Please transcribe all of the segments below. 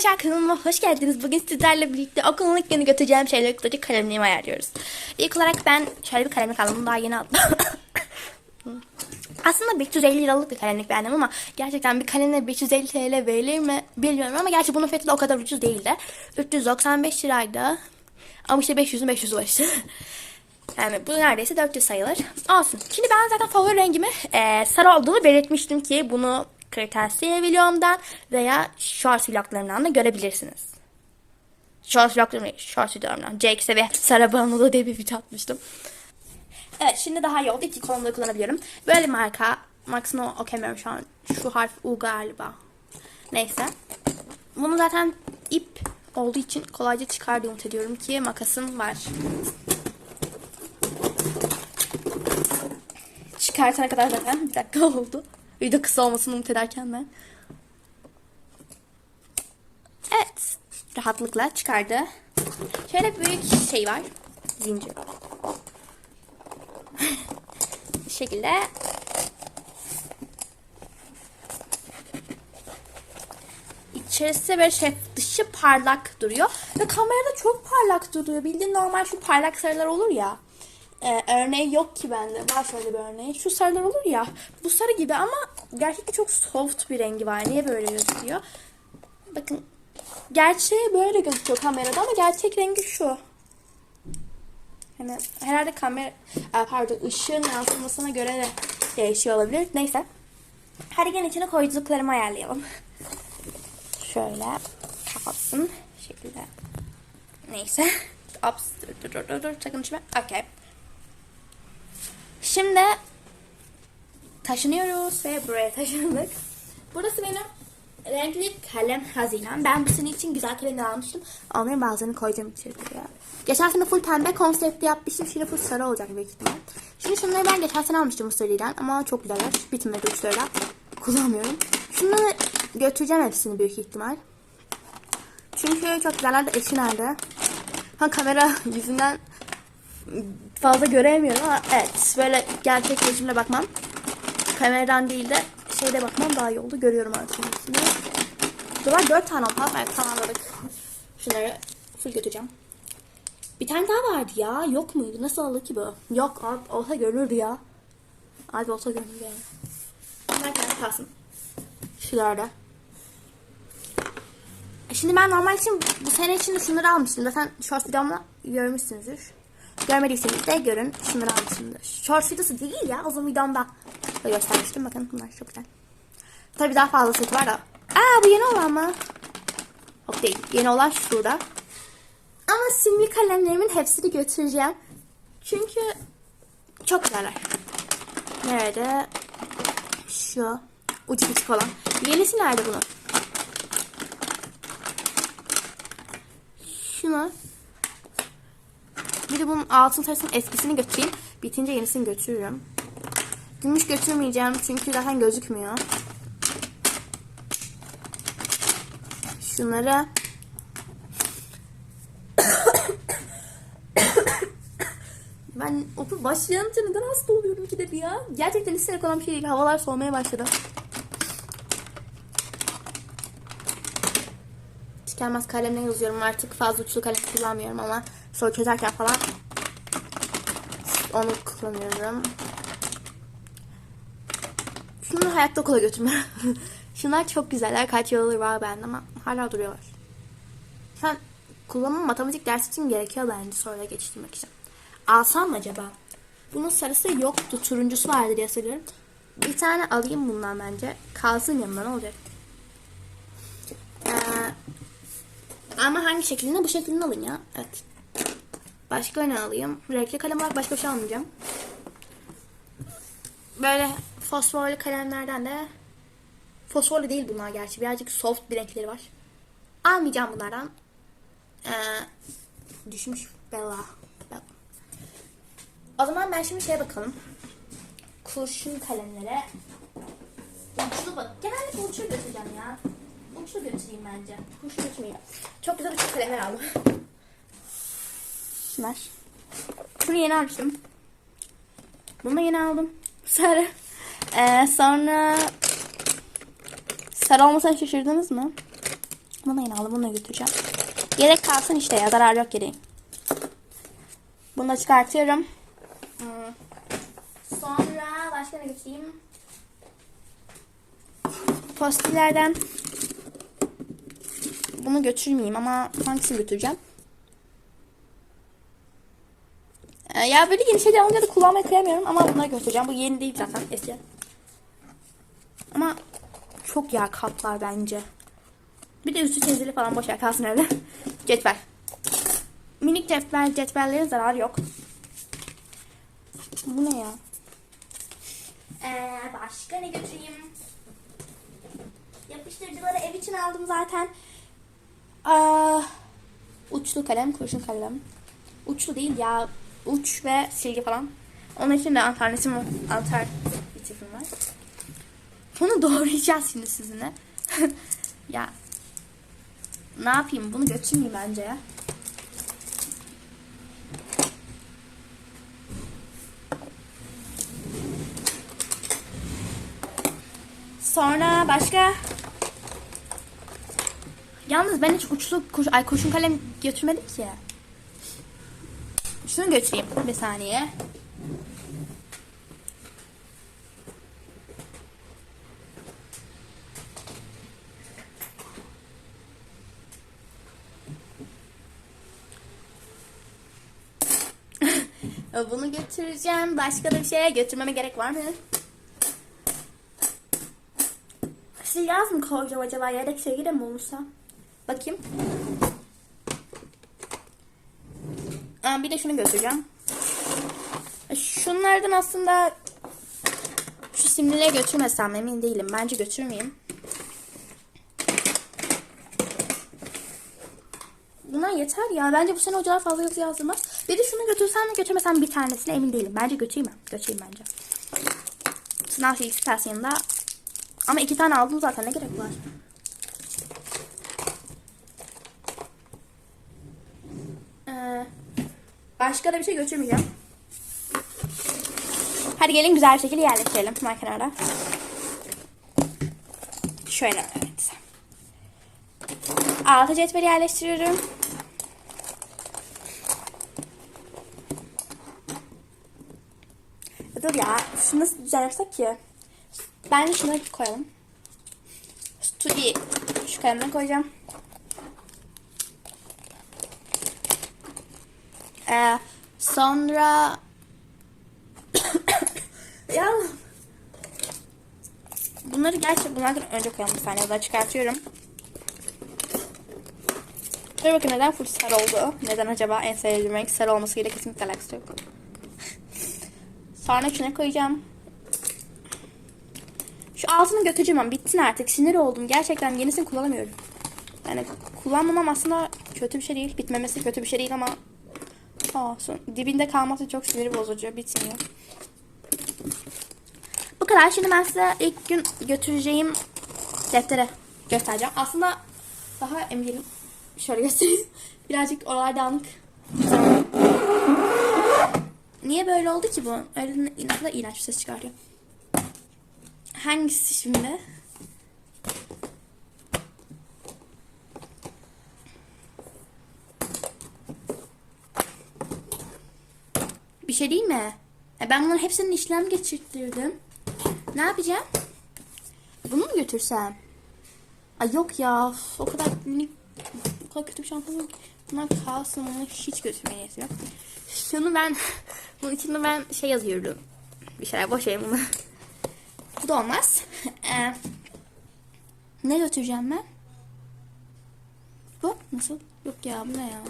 Arkadaşlar kanalıma hoş geldiniz. Bugün sizlerle birlikte okulun ilk günü götüreceğim şeyleri tutacak kalemliğimi ayarlıyoruz. İlk olarak ben şöyle bir kalemlik aldım. Daha yeni aldım. Aslında 550 liralık bir kalemlik beğendim ama gerçekten bir kalemle 550 TL verilir mi bilmiyorum ama gerçi bunun fiyatı da o kadar ucuz değildi. 395 liraydı. Ama işte 500'ün 500'ü var işte. Yani bu neredeyse 400 sayılır. Olsun. Şimdi ben zaten favori rengimi eee, sarı olduğunu belirtmiştim ki bunu kırtasiye videomdan veya short vloglarımdan da görebilirsiniz. Short vloglarım değil, short videolarımdan. JX'e ve sarı bağımlılığı diye bir video atmıştım. Evet şimdi daha iyi oldu. İki kolumda kullanabiliyorum. Böyle marka. Maximo okuyamıyorum şu an. Şu harf U galiba. Neyse. Bunu zaten ip olduğu için kolayca çıkar diye umut ediyorum ki makasım var. Çıkartana kadar zaten bir dakika oldu. Video kısa olmasını umut ederken ben. Evet. Rahatlıkla çıkardı. Şöyle büyük şey var. Zincir. Bu şekilde İçerisi böyle şey dışı parlak duruyor. Ve kamerada çok parlak duruyor. Bildiğin normal şu parlak sarılar olur ya. Ee, örneği yok ki bende. Var şöyle bir örneği. Şu sarılar olur ya. Bu sarı gibi ama gerçekten çok soft bir rengi var. Niye böyle gözüküyor? Bakın. Gerçeği böyle gözüküyor kamerada ama gerçek rengi şu. Hani herhalde kamera, e, pardon ışığın yansımasına göre de değişiyor olabilir. Neyse. Hadi gene içine koyduklarımı ayarlayalım. Şöyle kapatsın. Şekilde. Neyse. Ups. Dur dur dur dur. Sakın düşme. Okey. Şimdi taşınıyoruz ve buraya taşındık. Burası benim renkli kalem hazinem. Ben bu sene için güzel kalemler almıştım. Onların bazılarını koyacağım içeri ya. Geçen sene full pembe konsepti yapmıştım. Şimdi full sarı olacak büyük ihtimal. Şimdi şunları ben geçen sene almıştım bu seriden ama çok güzeller. Bitmedi uçlarıyla. Kullanmıyorum. Şunları götüreceğim hepsini büyük ihtimal. Çünkü çok güzeller de eşi nerede? Ha kamera yüzünden fazla göremiyorum ama evet böyle gerçek gözümle bakmam. Kameradan değil de şeyde bakmam daha iyi oldu. Görüyorum artık. Burada dört tane oldu. Evet tamamladık. Şunları full götüreceğim. Bir tane daha vardı ya. Yok muydu? Nasıl oldu ki bu? Yok abi olsa görünürdü ya. Abi olsa görünürdü yani. Bunlar kendi kalsın. Şuralarda. E Şimdi ben normal için bu sene için de şunları almıştım. Zaten short videomda görmüşsünüzdür. Görmediyseniz de görün. Şunları almışımdır. Short videosu değil ya. Uzun videomda da göstermiştim. Bakın bunlar çok güzel. Tabii daha fazla seti var da. Aa bu yeni olan mı? Yok değil. Yeni olan şurada. Ama simli kalemlerimin hepsini götüreceğim. Çünkü çok güzeller. Nerede? Şu. Ucu küçük olan. Yenisi nerede bunun? Şunu. Bir de bunun altın sarısının eskisini götüreyim. Bitince yenisini götürürüm. Gümüş götürmeyeceğim çünkü zaten gözükmüyor. Şunları ben okul başlayınca neden hasta oluyorum ki de bir ya? Gerçekten isterek olan bir şey değil. Havalar soğumaya başladı. Tükenmez kalemle yazıyorum artık. Fazla uçlu kalem kullanmıyorum ama soru çözerken falan onu kullanıyorum. Şunu hayatta okula götürme. Şunlar çok güzeller. Kaç yıldır var bende ama hala duruyorlar. Sen kullanım matematik dersi için gerekiyor bence sonra geçirmek için. Alsam mı acaba? Bunun sarısı yoktu. Turuncusu vardı diye hatırlıyorum. Bir tane alayım bundan bence. Kalsın yanımda ne olacak? Ee, ama hangi şeklinde? Bu şeklinde alın ya. Evet. Başka ne alayım? Renkli kalem olarak başka bir şey almayacağım. Böyle fosforlu kalemlerden de fosforlu değil bunlar gerçi. Birazcık soft bir renkleri var. Almayacağım bunlardan. Ee, düşmüş Bella. Bella. O zaman ben şimdi şeye bakalım. Kurşun kalemlere. Uçlu bak. Genellikle uçlu götüreceğim ya. Uçlu götüreyim bence. Kurşun götürmeyeyim. Çok güzel uçlu kalemler aldım. Şunlar. Bunu yeni almıştım. Bunu da yeni aldım. Sarı. Ee, sonra sarı olmasına şaşırdınız mı? Bunu yine aldım. Bunu da götüreceğim. Yedek kalsın işte ya. Zarar yok gereği. Bunu da çıkartıyorum. Hmm. Sonra başka ne götüreyim? Postillerden bunu götürmeyeyim ama hangisini götüreceğim? Ee, ya böyle yeni şeyler alınca da kullanmaya kıyamıyorum ama bunları götüreceğim. Bu yeni değil zaten eski. Ama çok yer kaplar bence. Bir de üstü çizili falan boş yer kalsın öyle. Cetvel. Minik cetvel, cetvellerin zararı yok. Bu ne ya? Ee, başka ne götüreyim? Yapıştırıcıları ev için aldım zaten. Aa, uçlu kalem, kurşun kalem. Uçlu değil ya. Uç ve silgi falan. Onun için de alternatifim, alternatifim var. Bunu doğrayacağız şimdi sizinle. ya ne yapayım? Bunu götürmeyeyim bence ya. Sonra başka Yalnız ben hiç uçlu kuş, ay kurşun kalem götürmedim ki. Şunu götüreyim bir saniye. Bunu götüreceğim. Başka da bir şeye götürmeme gerek var mı? Yaz mı koyacağım acaba? Yedek sevgili mi olursa? Bakayım. Aa, bir de şunu götüreceğim. Şunlardan aslında şu simlileri götürmesem emin değilim. Bence götürmeyeyim. Bunlar yeter ya. Bence bu sene hocalar fazla yazı yazdırmaz. Bir de şunu götürsem mi götürmesem bir tanesine emin değilim. Bence götüreyim mi? Götüreyim bence. Sınav ilk versiyonunda. Ama iki tane aldım zaten. Ne gerek var? Başka da bir şey götürmeyeceğim. Hadi gelin güzel bir şekilde yerleştirelim kenara. Şöyle evet. Altı cetveli yerleştiriyorum. Dur ya, şunu nasıl yapsak ki? Ben şunu koyalım. Studi şu kalemden koyacağım. Ee, sonra ya bunları gerçi bunlardan önce koyalım bir saniye daha çıkartıyorum. Dur bakın neden full sarı oldu? Neden acaba en sevdiğim renk sarı olmasıyla kesinlikle alakası yok. Sonra şuna koyacağım. Şu altını götüreceğim ama bitsin artık. Sinir oldum. Gerçekten yenisini kullanamıyorum. Yani kullanmamam aslında kötü bir şey değil. Bitmemesi kötü bir şey değil ama olsun. Dibinde kalması çok sinir bozucu. Bitmiyor. Bu kadar. Şimdi ben size ilk gün götüreceğim deftere göstereceğim. Aslında daha emin değilim. Şöyle göstereyim. Birazcık oralar dağınık. Niye böyle oldu ki bu? Öyle ne kadar iğrenç bir ses çıkarıyor. Hangisi şimdi? Şey değil mi? E ben bunların hepsinin işlem geçirttirdim. Ne yapacağım? Bunu mu götürsem? Ay yok ya. O kadar minik, o kadar kötü bir şantam yok. Bunlar kalsın. Onu hiç götürmeye yok. Şunu ben, bunun içinde ben şey yazıyorum. Bir şeyler boş bunu. Bu da olmaz. Ee, ne götüreceğim ben? Bu nasıl? Yok ya bu ne ya?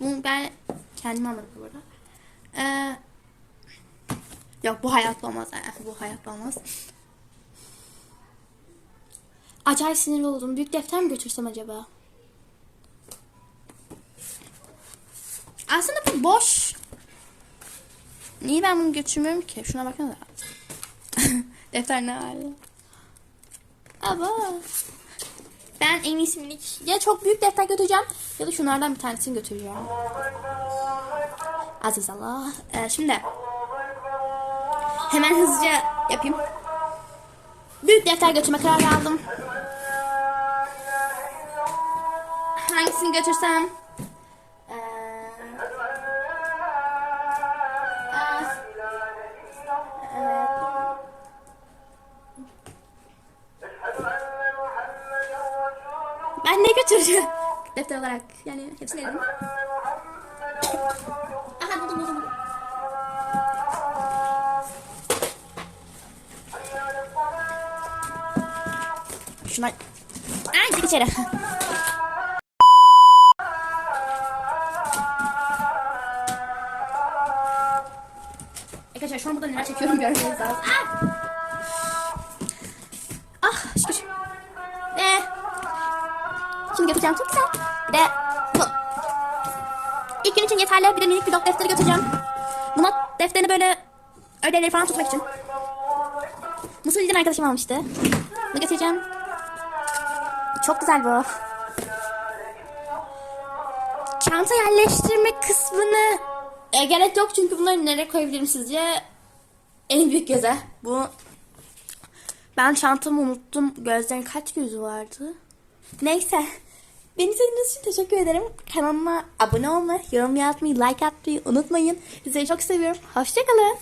Bunu ben kendim anladım burada. Ee, yok bu hayatta olmaz. Yani, bu hayatta olmaz. Acayip sinirli oldum. Büyük defter mi götürsem acaba? Aslında bu boş. Niye ben bunu götürmüyorum ki? Şuna bakın da. Defter ne hali? Ama ben en iyisi minik ya çok büyük defter götüreceğim ya da şunlardan bir tanesini götüreceğim. Aziz Allah. Ee, şimdi hemen hızlıca yapayım. Büyük defter götürme kararı aldım. hangisini götürsem? Götüreceğim? Defter olarak yani hepsini yerim. Aha buldum buldum. buldum. Şuna... Ay gir içeri. Arkadaşlar şu an burada neler çekiyorum görmeniz lazım. Ah! Götüreceğim çok güzel. Bir de bu. İlk gün için yeterli. Bir de minik bir not defteri götüreceğim. Bu not defterini böyle ödevleri falan tutmak için. Musulli'den arkadaşım almıştı. Bunu götüreceğim. Çok güzel bu. Çanta yerleştirme kısmını e, gerek yok çünkü bunları nereye koyabilirim sizce? En büyük göze. Bu ben çantamı unuttum. Gözlerin kaç gözü vardı? Neyse. Beni izlediğiniz için teşekkür ederim. Kanalıma abone olmayı, yorum yazmayı, like atmayı unutmayın. Sizleri çok seviyorum. Hoşçakalın.